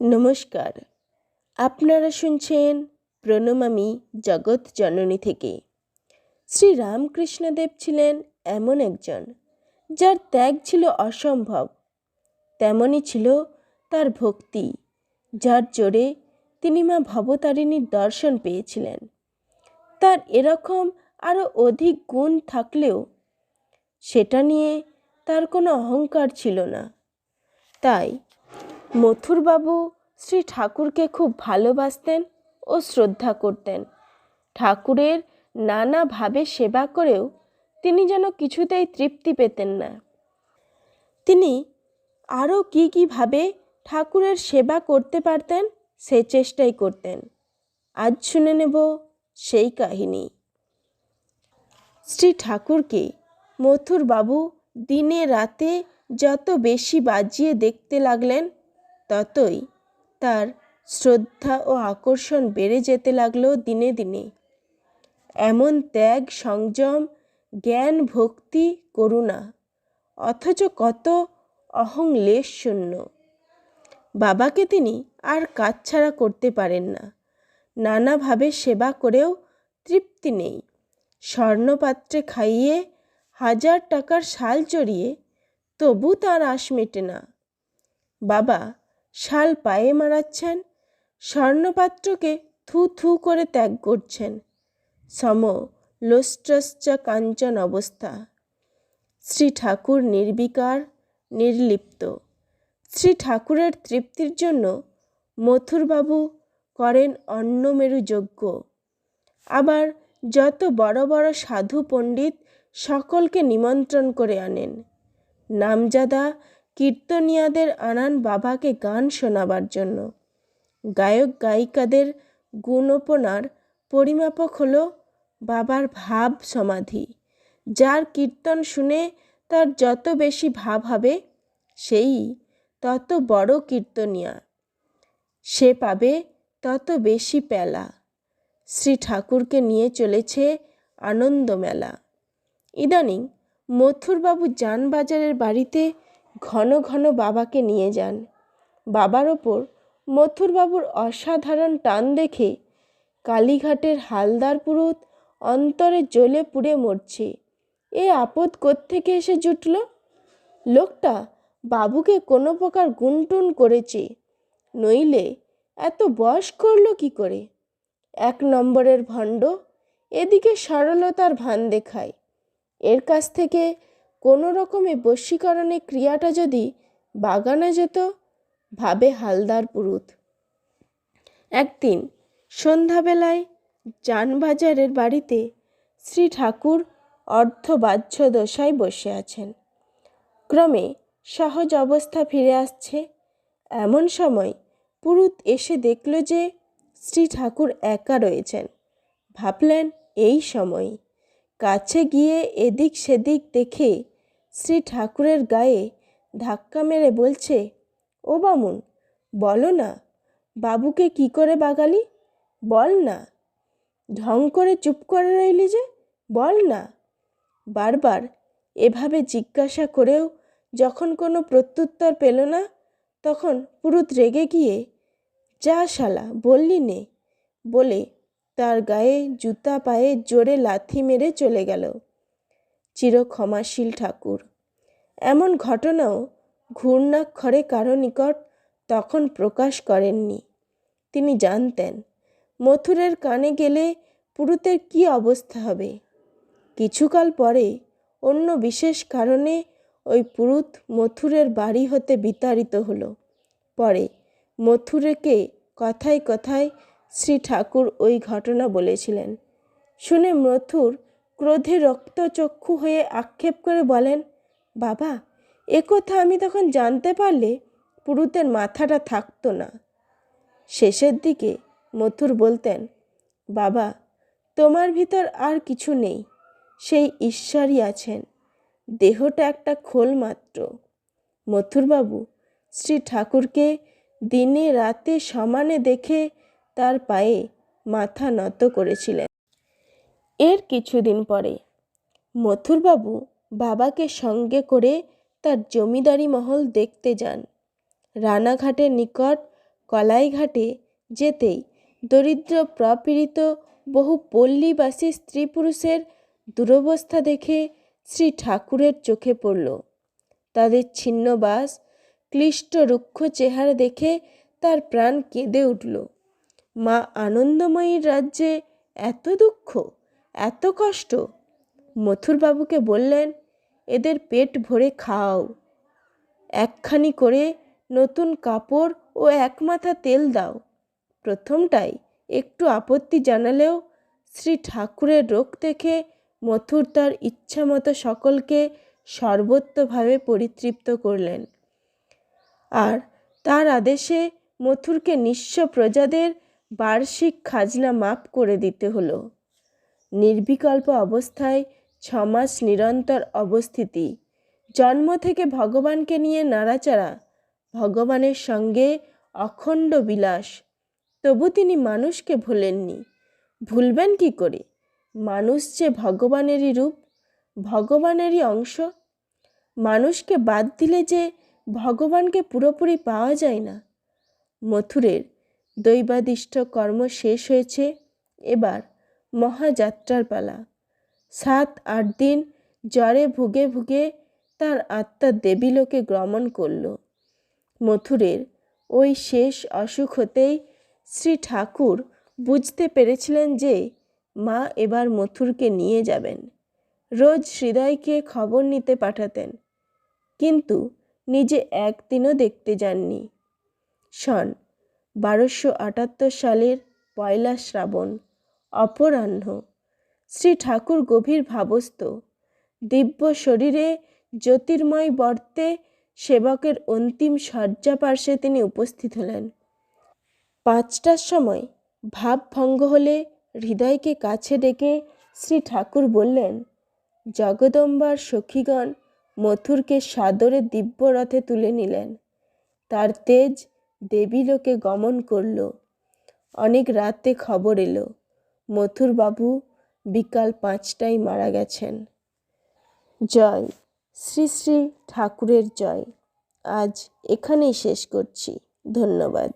নমস্কার। আপনারা শুনছেন প্রণমামী জগৎ জননী থেকে। শ্রী রামকৃষ্ণদেব ছিলেন এমন একজন যার ত্যাগ ছিল অসম্ভব। তেমনই ছিল তার ভক্তি, যার জোরে তিনি মা ভবতারিণীর দর্শন পেয়েছিলেন। তার এরকম আরও অধিক গুণ থাকলেও সেটা নিয়ে তার কোনো অহংকার ছিল না। তাই মথুরবাবু শ্রী ঠাকুরকে খুব ভালোবাসতেন ও শ্রদ্ধা করতেন। ঠাকুরের নানাভাবে সেবা করেও তিনি যেন কিছুতেই তৃপ্তি পেতেন না। তিনি আরও কী কীভাবে ঠাকুরের সেবা করতে পারতেন সে চেষ্টাই করতেন। আজ শুনে নেব সেই কাহিনী। শ্রী ঠাকুরকে মথুরবাবু দিনে রাতে যত বেশি বাজিয়ে দেখতে লাগলেন ততই। তার শ্রদ্ধা ও আকর্ষণ বেড়ে যেতে লাগল দিনে দিনে। এমন ত্যাগ, সংযম, জ্ঞান, ভক্তি, করুণা, অথচ কত অহংলেশ শূন্য। বাবাকে তিনি আর কাজ ছাড়া করতে পারেন না। নানাভাবে সেবা করেও তৃপ্তি নেই। স্বর্ণপাত্রে খাইয়ে হাজার টাকার শাল চড়িয়ে তবু তার আশ মেটে না। বাবা শাল পায়ে মারাচ্ছেন, স্বর্ণপাত্রকে থু থু করে ত্যাগ করছেন। সম লোষ্ট্রশ্চ কাঞ্চন অবস্থা। শ্রী ঠাকুর নির্বিকার, নির্লিপ্ত। শ্রী ঠাকুরের তৃপ্তির জন্য মথুরবাবু করেন অন্নমেরু যজ্ঞ। আবার যত বড় বড় সাধু পণ্ডিত সকলকে নিমন্ত্রণ করে আনেন। নামজাদা কীর্তনিয়াদের আনান বাবাকে গান শোনাবার জন্য। গায়ক গায়িকাদের গুণপনার পরিমাপক হল বাবার ভাব সমাধি। যার কীর্তন শুনে তার যত বেশি ভাব হবে, সেই তত বড় কীর্তনিয়া। সে পাবে তত বেশি পেলা। শ্রী ঠাকুরকে নিয়ে চলেছে আনন্দ মেলা ইদানিং মথুরবাবু যানবাজারের বাড়িতে ঘন ঘন বাবাকে নিয়ে যান। বাবার ওপর মথুরবাবুর অসাধারণ টান দেখে কালীঘাটের হালদার পুরুত অন্তরে জ্বলে পুড়ে মরছে। এ আপদ কোত্থেকে এসে জুটল? লোকটা বাবুকে কোনো প্রকার গুনটুন করেছে, নইলে এত বয়স করল কি করে? এক নম্বরের ভণ্ড, এদিকে সরলতার ভান দেখায়। এর কাছ থেকে কোনো রকমে বশীকরণের ক্রিয়াটা যদি বাগানে যেত, ভাবে হালদার পুরুত। একদিন সন্ধ্যাবেলায় যানবাজারের বাড়িতে শ্রী ঠাকুর অর্ধবাহ্য দশায় বসে আছেন। ক্রমে সহজ অবস্থা ফিরে আসছে। এমন সময় পুরুত এসে দেখল যে শ্রী ঠাকুর একা রয়েছেন। ভাবলেন, এই সময়। কাছে গিয়ে এদিক সেদিক দেখে শ্রী ঠাকুরের গায়ে ধাক্কা মেরে বলছে, ও বামুন, বলো না, বাবুকে কি করে বাগালি? বল না। ঢং করে চুপ করে রইলি যে, বল না বারবার এভাবে জিজ্ঞাসা করেও যখন কোনো প্রত্যুত্তর পেল না, তখন পুরুত রেগে গিয়ে, যা শালা, বললি নে বলে তার গায়ে জুতা পায়ে জোরে লাথি মেরে চলে গেল। চির ক্ষমাশীল ঠাকুর। এমন ঘটনাও ঘূর্ণাক্ষরে কারও নিকট তখন প্রকাশ করেননি। তিনি জানতেন, মথুরের কানে গেলে পুরুতের কি অবস্থা হবে। কিছুকাল পরে অন্য বিশেষ কারণে ওই পুরুত মথুরের বাড়ি হতে বিতাড়িত হলো। পরে মথুরেকে কথায় কথায় শ্রী ঠাকুর ওই ঘটনা বলেছিলেন। শুনে মথুর ক্রোধে রক্তচক্ষু হয়ে আক্ষেপ করে বলেন, বাবা, এ কথা আমি তখন জানতে পারলে পুরুতের মাথাটা থাকতো না। শেষের দিকে মথুর বলতেন, বাবা, তোমার ভিতর আর কিছু নেই, সেই ঈশ্বরই আছেন, দেহটা একটা খোল মাত্র। মথুরবাবু শ্রী ঠাকুরকে দিনে রাতে সমানে দেখে তার পায়ে মাথা নত করেছিলেন। এর কিছুদিন পরে। মথুরবাবু বাবাকে সঙ্গে করে তার জমিদারি মহল দেখতে যান। রানাঘাটের নিকট কলাইঘাটে যেতেই দরিদ্র প্রপীড়িত বহু পল্লীবাসী স্ত্রী পুরুষের দুরবস্থা দেখে শ্রী ঠাকুরের চোখে পড়ল। তাদের ছিন্ন বাস ক্লিষ্ট রুক্ষ চেহারা দেখে তার প্রাণ কেঁদে উঠল। মা আনন্দময়ীর রাজ্যে এত দুঃখ! এত কষ্ট? মথুরবাবুকে বললেন, এদের পেট ভরে খাও। একখানি করে নতুন কাপড় ও এক মাথা তেল দাও। প্রথমটাই একটু আপত্তি জানালেও শ্রী ঠাকুরের রোগ দেখে মথুর তার ইচ্ছামতো সকলকে সর্বত্রভাবে পরিতৃপ্ত করলেন। আর তার আদেশে মথুরকে নিঃস্ব প্রজাদের বার্ষিক খাজনা মাফ করে দিতে হলো। নির্বিকল্প অবস্থায় ছমাস নিরন্তর অবস্থিতি। জন্ম থেকে ভগবানকে নিয়ে নাড়াচাড়া, ভগবানের সঙ্গে অখণ্ড বিলাস। তবু তিনি মানুষকে ভুলেননি। ভুলবেন কি করে? মানুষ যে ভগবানেরই রূপ, ভগবানেরই অংশ। মানুষকে বাদ দিলে যে ভগবানকে পুরোপুরি পাওয়া যায় না। মথুরের দৈবাদিষ্ট কর্ম শেষ হয়েছে। এবার মহাযাত্রার পালা। সাত, আট দিন জ্বরে ভুগে ভুগে তার আত্মা দেবীলোকে গমন করল। মথুরের ওই শেষ অসুখ হতেই শ্রী ঠাকুর বুঝতে পেরেছিলেন যে মা এবার মথুরকে নিয়ে যাবেন। রোজ হৃদয়কে খবর নিতে পাঠাতেন, কিন্তু নিজে একদিনও দেখতে যাননি। সন বারোশো আটাত্তর সালের পয়লা শ্রাবণ অপরাহ্ন। শ্রী ঠাকুর গভীর ভাবস্থ। দিব্য শরীরে জ্যোতির্ময় বর্তে সেবকের অন্তিম শয্যা পার্শ্বে তিনি উপস্থিত হলেন। পাঁচটার সময় ভাবভঙ্গ হলে হৃদয়কে কাছে ডেকে শ্রী ঠাকুর বললেন, জগদম্বার সখীগণ মথুরকে সাদরে দিব্য রথে তুলে নিলেন। তার তেজ দেবীলোকে গমন করল। অনেক রাতে খবর এলো। মথুরবাবু বিকাল পাঁচটায় মারা গেছেন। জয়। শ্রী শ্রী ঠাকুরের জয়। আজ এখানেই শেষ করছি। ধন্যবাদ।